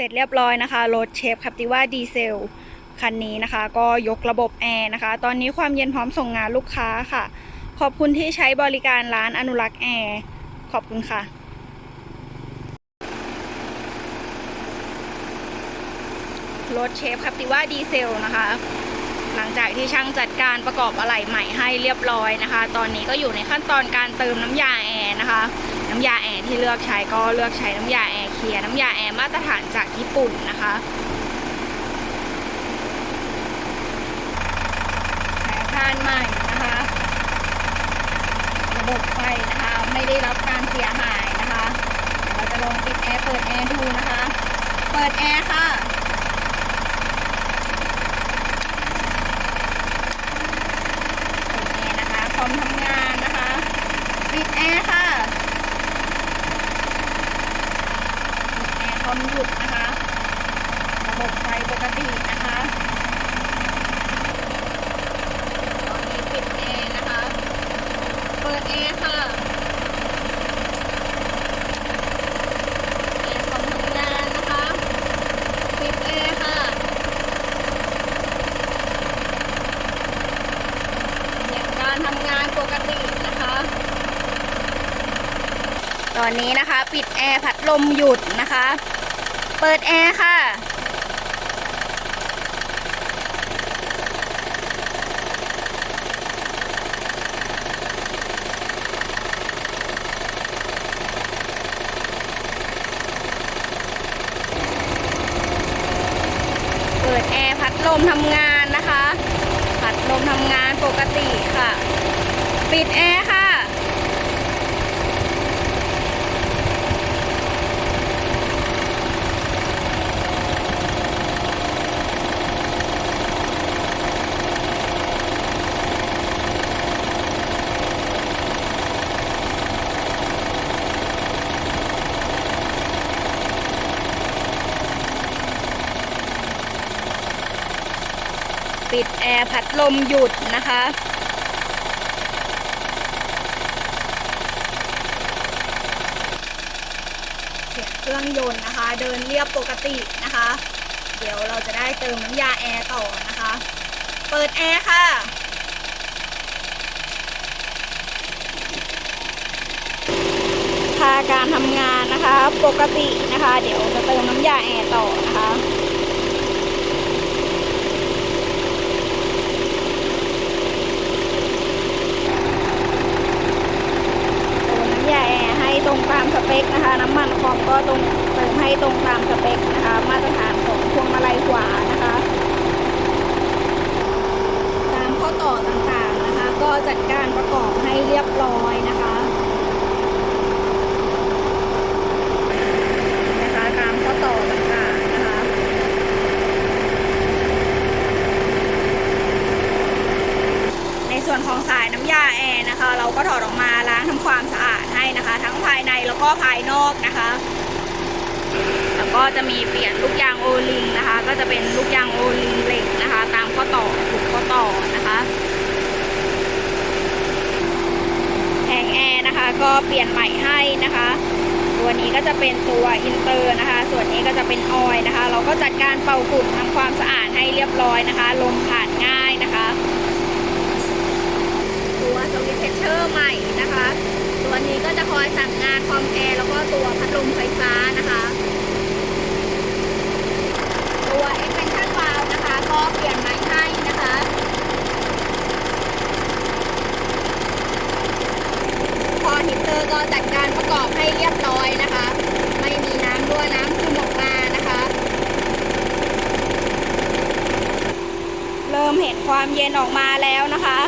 เสร็จเรียบร้อยนะคะรถเชฟคัปติว่าดีเซลคันนี้นะคะ ก็ยกระบบแอร์นะคะ ตอนนี้ความเย็นพร้อมส่งงานลูกค้าค่ะ ขอบคุณที่ใช้บริการร้านอนุรักษ์แอร์ขอบคุณค่ะรถเชฟคัปติว่าดีเซลนะคะ หลังจากที่ช่างจัดการประกอบอะไหล่ใหม่ให้เรียบร้อยนะคะ ตอนนี้ก็อยู่ในขั้นตอนการเติมน้ำยาแอร์นะคะ น้ำยาแอร์ที่เลือกใช้ก็เลือกใช้น้ำยาแอร์เคลียร์น้ำยาแอร์มาตรฐานจากญี่ปุ่นนะคะสายพานใหม่นะคะ ระบบไฟนะคะไม่ได้รับการเสียหายนะคะเดี๋ยวเราจะลองปิดแอร์เปิดแอร์ดูนะคะ เปิดแอร์ค่ะ เปิดแอร์นะคะคอมทำงานนะคะ ปิดแอร์ค่ะ ปิดแอร์คอมหยุดนะคะ ระบบไฟปกตินะคะ ตอนนี้ปิดแอร์นะคะ เปิดแอร์ค่ะ แอร์คอมทำงานนะคะ ปิดแอร์ค่ะ เสียงการทำงานปกตินะคะ ตอนนี้นะคะ ปิดแอร์ พัดลมหยุดนะคะ เปิดแอร์ค่ะ เปิดแอร์พัดลมทำงานนะคะ พัดลมทำงานปกติค่ะ ปิดแอร์ค่ะ ปิดแอร์พัดล มหยุดนะคะ เสียงเครื่องยนต์นะคะ เดินเรียบปกตินะคะ เดี๋ยวเราจะได้เติมน้ำยาแอร์ต่อนะคะ เปิดแอร์ค่ะค่าการทำงานนะคะปกตินะคะ เดี๋ยวจะเติมน้ำยาแอร์ต่อนะคะ เติมน้ำยาแอร์ให้ ตรงตามสเปคนะคะ น้ำมันคอมก็ตรงเติมให้ตรงตามสเปคนะคะ มาตรฐานของพวงมาลัยขวานะคะ ตามข้อต่อต่างๆนะคะ ก็จัดการประกอบให้เรียบร้อยนะคะนะคะตามข้อต่อต่างๆนะคะ ในส่วนของสายน้ำยาแอร์นะคะ เราก็ถอดออกมาล้างทำความสะอาดให้นะคะ ทั้งภายใน แล้วก็ภายนอกนะคะ แล้วก็จะมีเปลี่ยนลูกยางโอลิงนะคะ ก็จะเป็นลูกยางโอลิงเหล็กนะคะ ตามข้อต่อถูกข้อต่อนะคะแผงแอร์นะคะ ก็เปลี่ยนใหม่ให้นะคะ ตัวนี้ก็จะเป็นตัวอินเตอร์นะคะ ส่วนนี้ก็จะเป็นออยนะคะ เราก็จัดการเป่าฝุ่นทำความสะอาดให้เรียบร้อยนะคะลมผ่านง่ายนะคะ ตัวสวิตช์เพชเชอร์ใหม่นะคะ ตัวนี้ก็จะคอยสั่งงานความแอร์แล้วก็ตัวพัดลมไฟฟ้านะคะ ตัว extension valve นะคะก็เปลี่ยนใหม่ให้นะคะพอฮิตเตอร์ก็จัดการประกอบให้เรียบร้อยนะคะ ไม่มีน้ำรั่วน้ำซึมออกมานะคะ เริ่มเห็นความเย็นออกมาแล้วนะคะ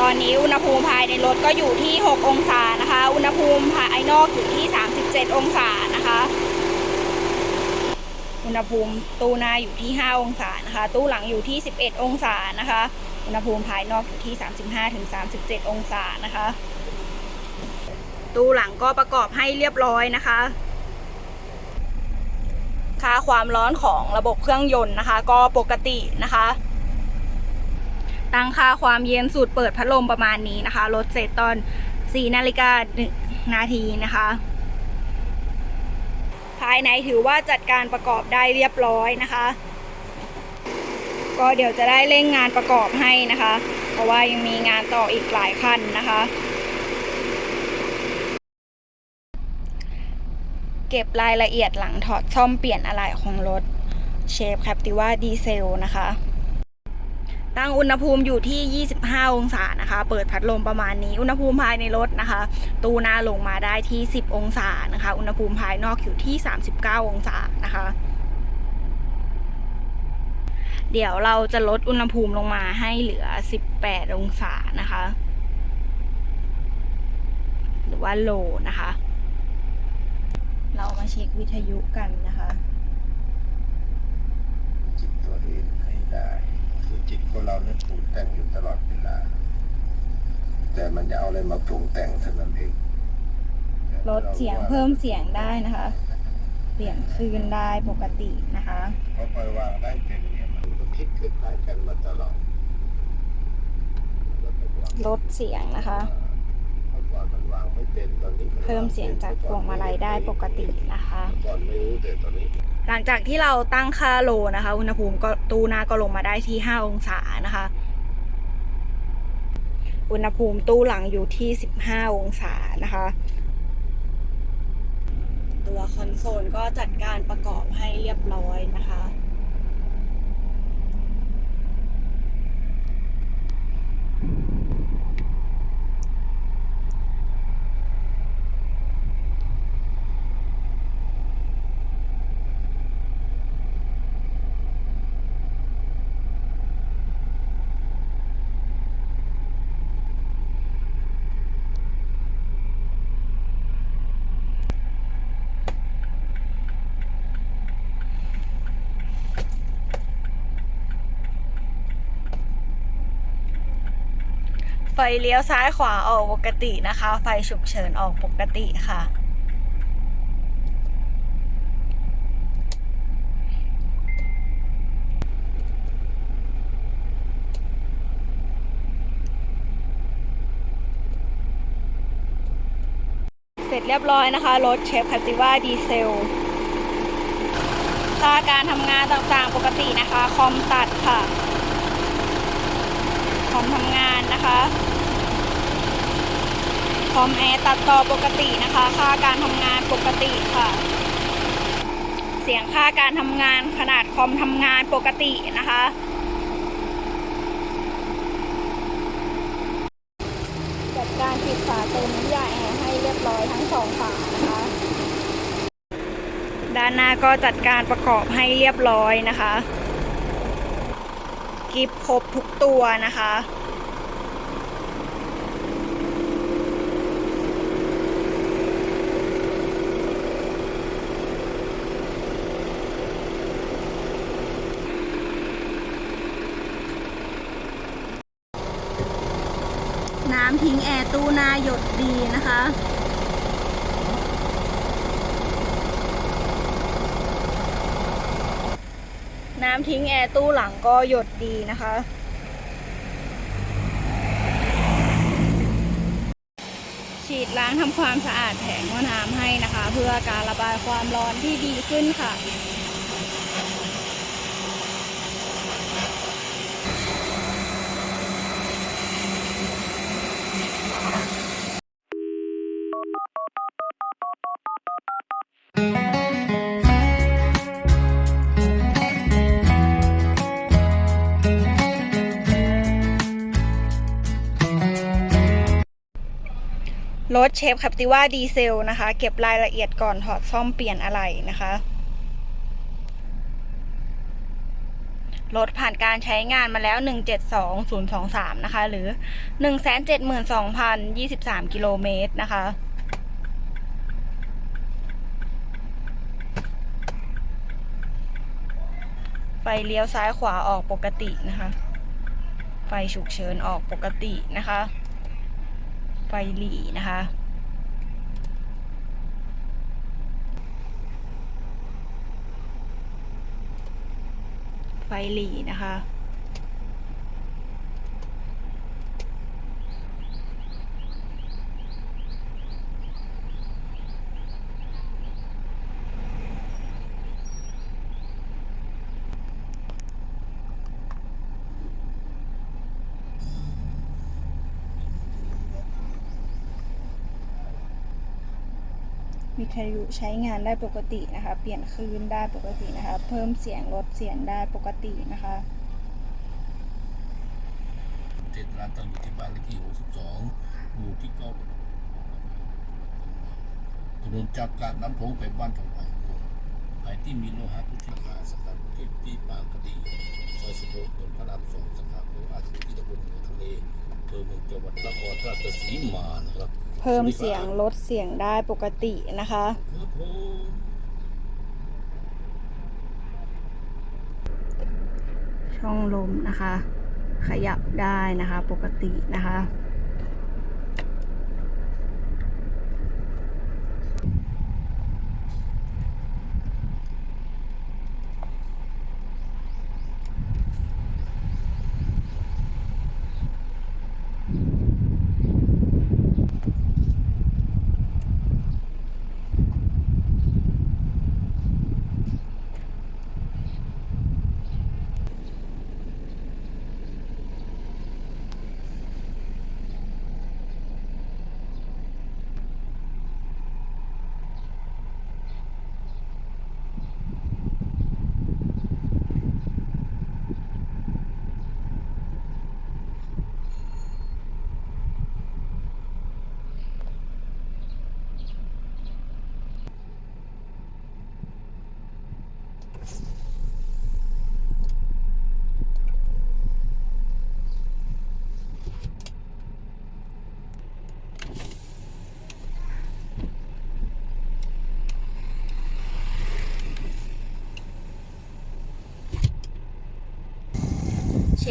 ตอนนี้อุณหภูมิภายในรถก็อยู่ที่ 6 องศานะคะ อุณหภูมิภายนอกอยู่ที่ 37 องศานะคะ อุณหภูมิตู้หน้าอยู่ที่ 5 องศานะคะ ตู้หลังอยู่ที่ 11 องศานะคะ อุณหภูมิภายนอกอยู่ที่ 35-37 องศานะคะ ตู้หลังก็ประกอบให้เรียบร้อยนะคะค่าความร้อนของระบบเครื่องยนต์นะคะ ก็ปกตินะคะ ตั้งค่าความเย็นสูตรเปิดพัดลมประมาณนี้นะคะรถเสร็จตอน 4นาฬิกา1นาทีนะคะ ภายในถือว่าจัดการประกอบได้เรียบร้อยนะคะ ก็เดี๋ยวจะได้เร่งงานประกอบให้นะคะ เพราะว่ายังมีงานต่ออีกหลายคันนะคะเก็บรายละเอียดหลังถอดซ่อมเปลี่ยนอะไหล่ของรถเชฟแคปติว่าดีเซลนะคะ ตั้งอุณหภูมิอยู่ที่ 25 องศานะคะ เปิดพัดลมประมาณนี้ อุณหภูมิภายในรถนะคะ ตู้หน้าลงมาได้ที่ 10 องศานะคะ อุณหภูมิภายนอกอยู่ที่ 39 องศานะคะ เดี๋ยวเราจะลดอุณหภูมิลงมาให้เหลือ 18 องศานะคะ หรือว่าโลนะคะ เรามาเช็ควิทยุกันนะคะจิตตัวเองให้ได้ จิตของเราเนี่ยปรุงแต่งอยู่ตลอดเวลา แต่มันจะเอาอะไรมาปรุงแต่งเท่านั้นเองลดเสียงเพิ่มเสียงได้นะคะเปลี่ยนคลื่นได้ปกตินะคะเพราะปล่อยวางได้เป็นเนี่ยมันก็คิดคล้ายๆกันมาตลอดแล้วก็วางลดเสียงนะคะเมื่อก่อนมันวางไม่เป็นตอนนี้นเพิ่มเสียงจากพวงมาลัยได้ปกตินะคะ หลังจากที่เราตั้งค่าโลนะคะ อุณหภูมิก็ตู้หน้าก็ลงมาได้ที่ 5 องศานะคะ อุณหภูมิตู้หลังอยู่ที่ 15 องศานะคะ ตัวคอนโซลก็จัดการประกอบให้เรียบร้อยนะคะ เลี้ยวซ้ายขวาออกปกตินะคะ ไฟฉุกเฉินออกปกติค่ะ เสร็จเรียบร้อยนะคะรถเชฟคาติว่าดีเซลค่าการทำงานต่างๆปกตินะคะ คอมตัดค่ะ คอมทำงานนะคะ คอมแอร์ตัดต่อปกตินะคะ ค่าการทำงานปกติค่ะ เสียงค่าการทำงานขนาดคอมทำงานปกตินะคะจัดการปิดฝาเติมน้ำยาแอร์ให้เรียบร้อยทั้งสองฝานะคะ ด้านหน้าก็จัดการประกอบให้เรียบร้อยนะคะ กิฟครบทุกตัวนะคะำทิ้งแอร์ตู้นาหยดดีนะคะ น้ำทิ้งแอร์ตู้หลังก็หยดดีนะคะฉีดล้างทำความสะอาดแผงหม้อน้ำให้นะคะ เพื่อการระบายความร้อนที่ดีขึ้นค่ะ รถเชฟคัปติว่าดีเซลนะคะ เก็บรายละเอียดก่อนถอดซ่อมเปลี่ยนอะไหล่นะคะรถผ่านการใช้งานมาแล้ว 172023 นะคะ หรือ 172,023 กิโลเมตรนะคะ ไฟเลี้ยวซ้ายขวาออกปกตินะคะ ไฟฉุกเฉินออกปกตินะคะ ไฟหลีนะคะ ไฟหลีนะคะ วิทยุใช้งานได้ปกตินะคะ เปลี่ยนคลื่นได้ปกตินะคะ เพิ่มเสียงลดเสียงได้ปกตินะคะ เทศร้านตั้งอยู่ที่บ้านเลขที่62หมู่ที่เก้าถนนจากกลางน้ำโขงไปบ้านทองไผ่ไผ่ที่มีโลหะทุกชนิดขาสกัดที่ที่ปางกะดีซอยสิบหกถนนพระรามสองสาขาโคราชที่ตำบลหัวทะเล อำเภอเมืองจังหวัดนครราชสีมานะครับเพิ่มเสียงลดเสียงได้ปกตินะคะ ครับผมช่องลมนะคะ ขยับได้นะคะปกตินะคะ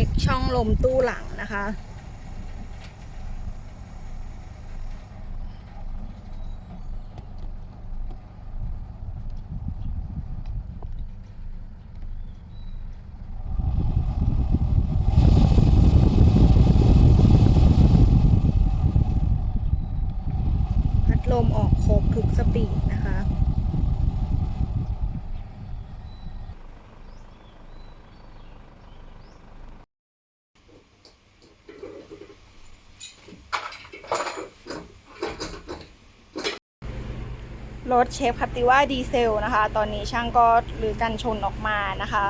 เช็คช่องลมตู้หลังนะคะ พัดลมออกโคกทุกสปีดนะคะ ร ถเชฟคัตติว่าดีเซลนะคะ ตอนนี้ช่างก็หรือกันชนออกมานะคะ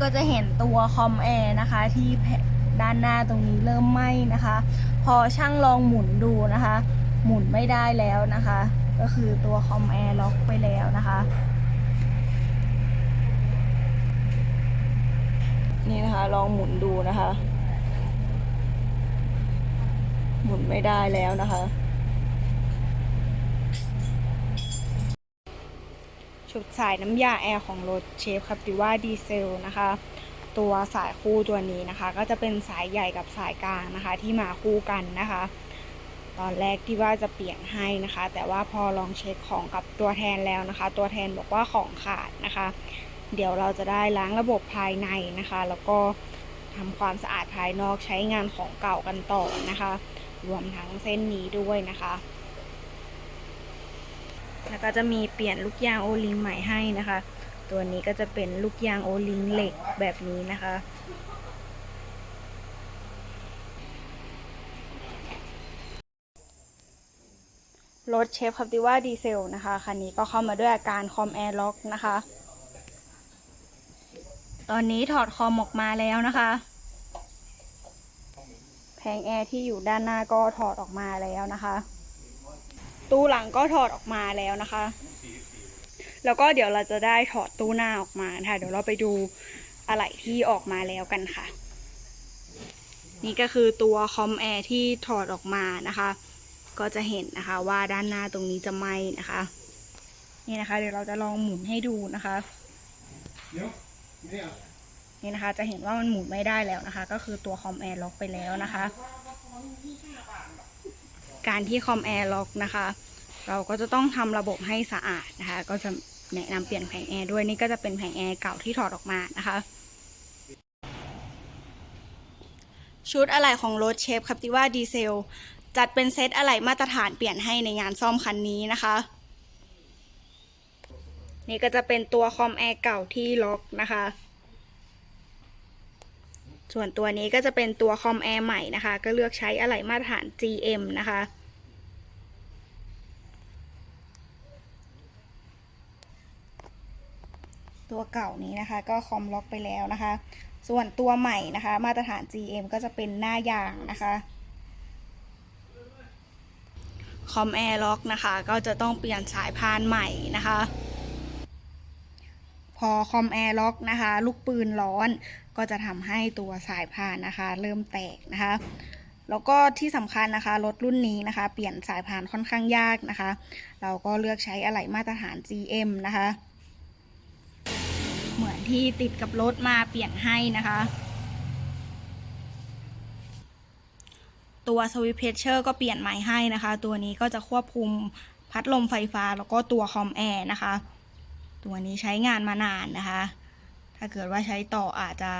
ก็จะเห็นตัวคอมแอร์นะคะที่ด้านหน้าตรงนี้เริ่มไหม้นะคะ พอช่างลองหมุนดูนะคะ หมุนไม่ได้แล้วนะคะ ก็คือตัวคอมแอร์ล็อกไปแล้วนะคะนี่นะคะ ลองหมุนดูนะคะ หมุนไม่ได้แล้วนะคะ ชุดสายน้ำยาแอร์ของรถเชฟคัปติว่าดีเซลนะคะตัวสายคู่ตัวนี้นะคะ ก็จะเป็นสายใหญ่กับสายกลางนะคะ ที่มาคู่กันนะคะ ตอนแรกที่ว่าจะเปลี่ยนให้นะคะ แต่ว่าพอลองเช็คของกับตัวแทนแล้วนะคะ ตัวแทนบอกว่าของขาดนะคะ เดี๋ยวเราจะได้ล้างระบบภายในนะคะ แล้วก็ทำความสะอาดภายนอกใช้งานของเก่ากันต่อนะคะ รวมทั้งเส้นนี้ด้วยนะคะ แล้วก็จะมีเปลี่ยนลูกยางโอลิงใหม่ให้นะคะ ตัวนี้ก็จะเป็นลูกยางโอลิงเหล็กแบบนี้นะคะรถเชฟคัปติว่าดีเซลนะคะคันนี้ก็เข้ามาด้วยอาการคอมแอร์ล็อกนะคะ ตอนนี้ถอดคอมออกมาแล้วนะคะ แผงแอร์ที่อยู่ด้านหน้าก็ถอดออกมาแล้วนะคะ ตู้หลังก็ถอดออกมาแล้วนะคะ แล้วก็เดี๋ยวเราจะได้ถอดตู้หน้าออกมานะคะเดี๋ยวเราไปดูอะไหล่ที่ออกมาแล้วกันค่ะ นี่ก็คือตัวคอมแอร์ที่ถอดออกมานะคะ ก็จะเห็นนะคะว่าด้านหน้าตรงนี้จะไหม้นะคะ นี่นะคะ เดี๋ยวเราจะลองหมุนให้ดูนะคะนี่นะคะ จะเห็นว่ามันหมุนไม่ได้แล้วนะคะ ก็คือตัวคอมแอร์ล็อกไปแล้วนะคะ การที่คอมแอร์ล็อกนะคะ เราก็จะต้องทำระบบให้สะอาดนะคะ ก็จะแนะนำเปลี่ยนแผงแอร์ด้วยนี่ก็จะเป็นแผงแอร์เก่าที่ถอดออกมานะคะชุดอะไหล่ของรถเชฟคัปติว่าดีเซล จัดเป็นเซตอะไหล่มาตรฐานเปลี่ยนให้ในงานซ่อมคันนี้นะคะ นี่ก็จะเป็นตัวคอมแอร์เก่าที่ล็อกนะคะ ส่วนตัวนี้ก็จะเป็นตัวคอมแอร์ใหม่นะคะ ก็เลือกใช้อะไหล่มาตรฐาน GM นะคะตัวเก่านี้นะคะก็คอมล็อกไปแล้วนะคะ ส่วนตัวใหม่นะคะ มาตรฐาน GM ก็จะเป็นหน้ายางนะคะคอมแอร์ล็อกนะคะ ก็จะต้องเปลี่ยนสายพานใหม่นะคะ พอคอมแอร์ล็อกนะคะ ลูกปืนร้อน ก็จะทำให้ตัวสายพานนะคะ เริ่มแตกนะคะ แล้วก็ที่สำคัญนะคะรถรุ่นนี้นะคะ เปลี่ยนสายพานค่อนข้างยากนะคะ เราก็เลือกใช้อะไหล่มาตรฐาน GM นะคะ เหมือนที่ติดกับรถมาเปลี่ยนให้นะคะตัวสวิตช์เพชเชอร์ก็เปลี่ยนใหม่ให้นะคะ ตัวนี้ก็จะควบคุมพัดลมไฟฟ้าแล้วก็ตัวคอมแอร์นะคะ ตัวนี้ใช้งานมานานนะคะ ถ้าเกิดว่าใช้ต่ออาจจะ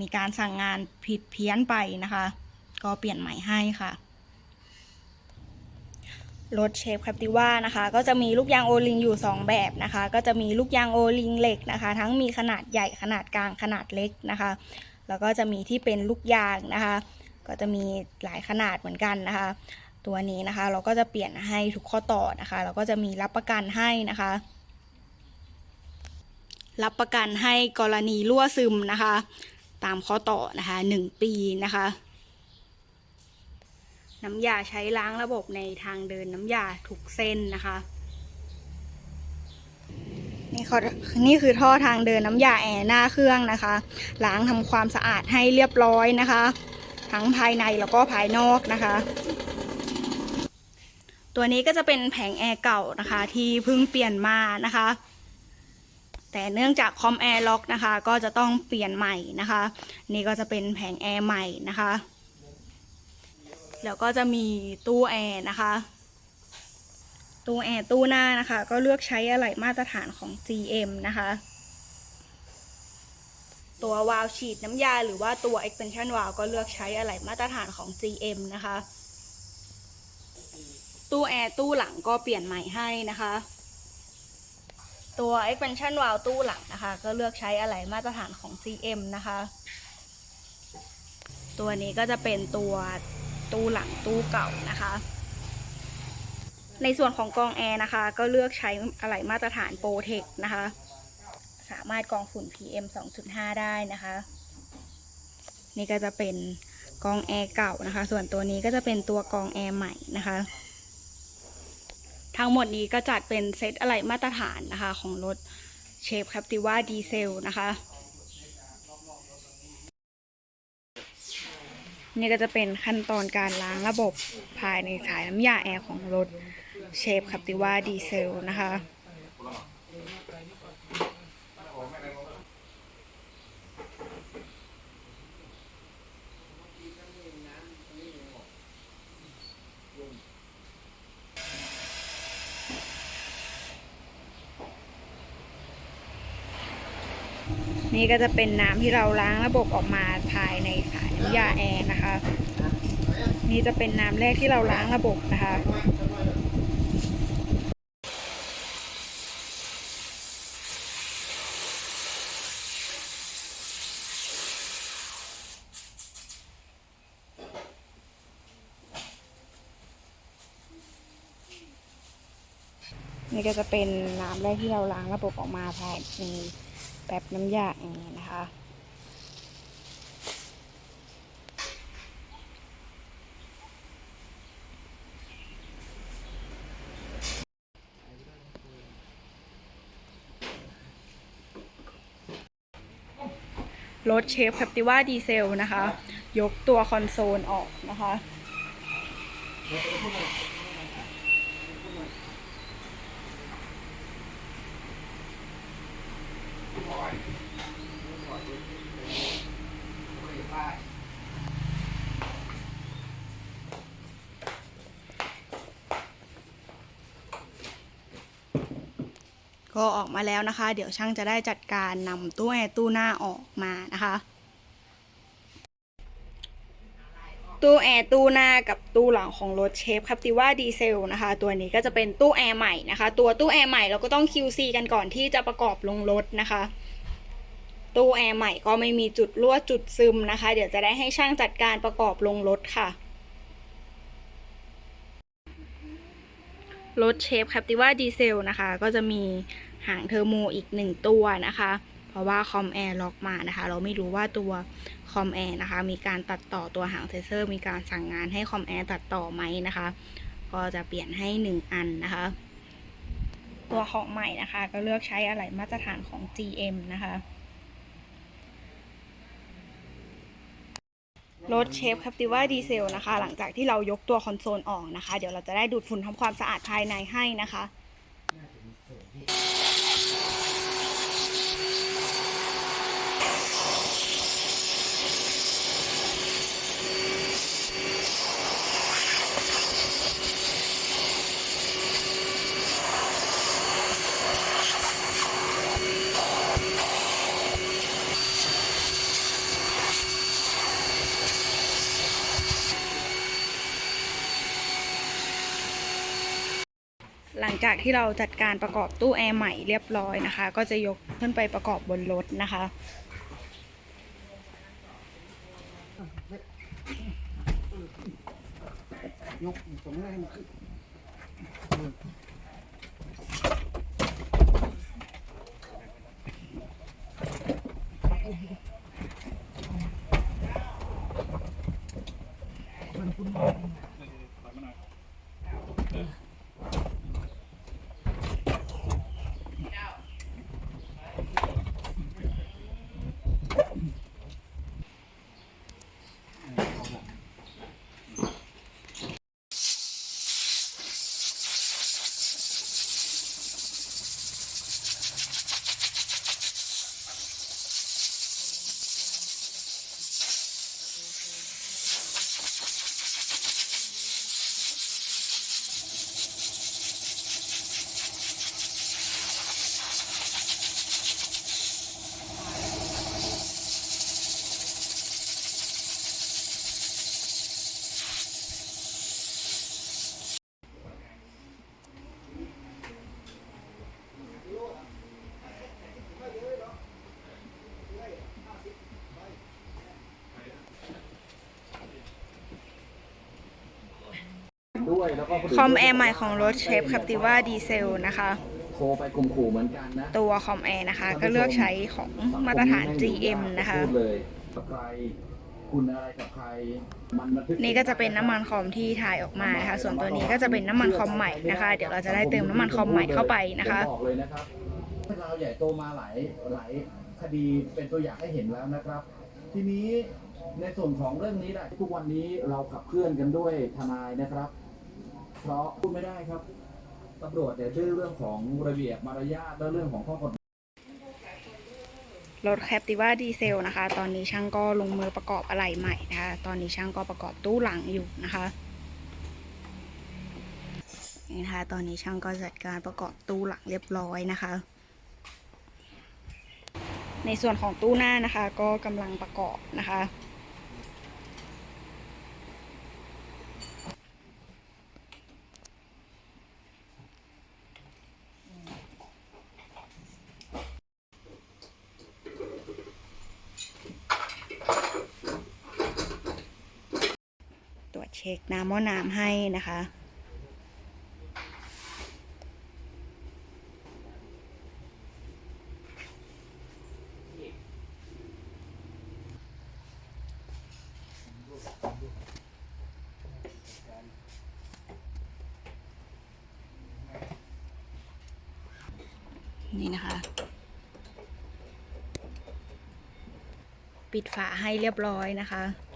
มีการสั่งงานผิดเพี้ยนไปนะคะ ก็เปลี่ยนใหม่ให้ค่ะรถเชฟคัปติว่านะคะ ก็จะมีลูกยางโอลิงอยู่ 2 แบบนะคะ ก็จะมีลูกยางโอลิงเหล็กนะคะ ทั้งมีขนาดใหญ่ขนาดกลางขนาดเล็กนะคะ แล้วก็จะมีที่เป็นลูกยางนะคะ ก็จะมีหลายขนาดเหมือนกันนะคะ ตัวนี้นะคะเราก็จะเปลี่ยนให้ทุกข้อต่อนะคะ เราก็จะมีรับประกันให้นะคะ รับประกันให้กรณีรั่วซึมนะคะ ตามข้อต่อนะคะ 1 ปีนะคะน้ำยาใช้ล้างระบบในทางเดินน้ำยาทุกเส้นนะคะ นี่เขานี่คือท่อทางเดินน้ำยาแอร์หน้าเครื่องนะคะ ล้างทำความสะอาดให้เรียบร้อยนะคะ ทั้งภายในแล้วก็ภายนอกนะคะ ตัวนี้ก็จะเป็นแผงแอร์เก่านะคะ ที่เพิ่งเปลี่ยนมานะคะ แต่เนื่องจากคอมแอร์ล็อกนะคะ ก็จะต้องเปลี่ยนใหม่นะคะ นี่ก็จะเป็นแผงแอร์ใหม่นะคะ แล้วก็จะมีตู้แอร์นะคะ ตู้แอร์ตู้หน้านะคะ ก็เลือกใช้อะไหล่มาตรฐานของ GM นะคะ ตัววาล์วฉีดน้ำยาหรือว่าตัว extension valve ก็เลือกใช้อะไหล่มาตรฐานของ GM นะคะ ตู้แอร์ตู้หลังก็เปลี่ยนใหม่ให้นะคะ ตัว expansion valve ตู้หลังนะคะ ก็เลือกใช้อะไหล่มาตรฐานของ GM นะคะ ตัวนี้ก็จะเป็นตัวตู้หลังตู้เก่านะคะ ในส่วนของกองแอร์นะคะ ก็เลือกใช้อะไหล่มาตรฐานโปรเทคนะคะ สามารถกองฝุ่น PM 2.5 ได้นะคะ นี่ก็จะเป็นกองแอร์เก่านะคะ ส่วนตัวนี้ก็จะเป็นตัวกองแอร์ใหม่นะคะ ทั้งหมดนี้ก็จัดเป็นเซตอะไหล่มาตรฐานนะคะของรถเชฟแคปติว่าดีเซลนะคะนี่ก็จะเป็นขั้นตอนการล้างระบบภายในสายน้ำยาแอร์ของรถเชฟคัปติว่าดีเซลนะคะ นี่ก็จะเป็นน้ำที่เราล้างระบบออกมาภายในสายน้ำยาแอร์นะคะ นี่จะเป็นน้ำแรกที่เราล้างระบบนะคะนี่ก็จะเป็นน้ำแรกที่เราล้างระบบออกมาภายใน แบบน้ำยาอย่างนี้นะคะ รถเชฟแคปติว่าดีเซลนะคะ ยกตัวคอนโซลออกนะคะ ก็ ออกมาแล้วนะคะ เดี๋ยวช่างจะได้จัดการนำตู้แอร์ตู้หน้าออกมานะคะ ตู้แอร์ตู้หน้ากับตู้หลังของรถเชฟคัปติว่าดีเซลนะคะ ตัวนี้ก็จะเป็นตู้แอร์ใหม่นะคะ ตัวตู้แอร์ใหม่เราก็ต้อง QC กันก่อนที่จะประกอบลงรถนะคะตู้แอร์ใหม่ก็ไม่มีจุดรั่วจุดซึมนะคะ เดี๋ยวจะได้ให้ช่างจัดการประกอบลงรถค่ะรถเชฟแคปติว่าดีเซลนะคะ ก็จะมี หางเทอร์โมอีกหนึ่งตัวนะคะ เพราะว่าคอมแอร์ล็อกมานะคะ เราไม่รู้ว่าตัวคอมแอร์นะคะ มีการตัดต่อตัวหางเซนเซอร์ มีการสั่งงานให้คอมแอร์ตัดต่อไหมนะคะ ก็จะเปลี่ยนให้ 1 อันนะคะ ตัวของใหม่นะคะ ก็เลือกใช้อะไหล่มาตรฐานของ GM นะคะรถเชฟคัปติว่าดีเซลนะคะ หลังจากที่เรายกตัวคอนโซลออกนะคะ เดี๋ยวเราจะได้ดูดฝุ่นทำความสะอาดภายในให้นะคะ หลังจาก ที่เราจัดการประกอบตู้แอร์ใหม่เรียบร้อยนะคะ ก็จะยกขึ้นไปประกอบบนรถนะคะยกตรงนี้ให้มันขึ้น คอมแอร์ใหม่ของรถเชฟคัปติว่าดีเซลนะคะโทรไปข่มขู่เหมือนกันนะตัวคอมแอร์นะคะ ก็เลือกใช้ของมาตรฐาน GM นะคะพูดเลยกับใครคุณอะไรกับใครมันบันทึกนี่ก็จะเป็นน้ำมันคอมที่ถ่ายออกมานะคะส่วนตัวนี้ก็จะเป็นน้ำมันคอมใหม่นะคะ เดี๋ยวเราจะได้เติมน้ำมันคอมใหม่เข้าไปนะคะผมบอกเลยนะครับเรื่องราวใหญ่โตมาหลายหลายคดีเป็นตัวอย่างให้เห็นแล้วนะครับ ทีนี้ในส่วนของเรื่องนี้แหละทุกวันนี้เราขับเคลื่อนกันด้วยทนายนะครับ เพราะพูดไม่ได้ครับตำรวจเนี่ยด้วยเรื่องของระเบียบมารยาทและเรื่องของข้อกฎรถแคปติว่าดีเซลนะคะ ตอนนี้ช่างก็ลงมือประกอบอะไหล่ใหม่นะคะ ตอนนี้ช่างก็ประกอบตู้หลังอยู่นะคะนี่นะคะ ตอนนี้ช่างก็จัดการประกอบตู้หลังเรียบร้อยนะคะ ในส่วนของตู้หน้านะคะ ก็กำลังประกอบนะคะ ตรวจเช็คน้ำว่าน้ำให้นะคะ นี่นะคะ ปิดฝาให้เรียบร้อยนะคะ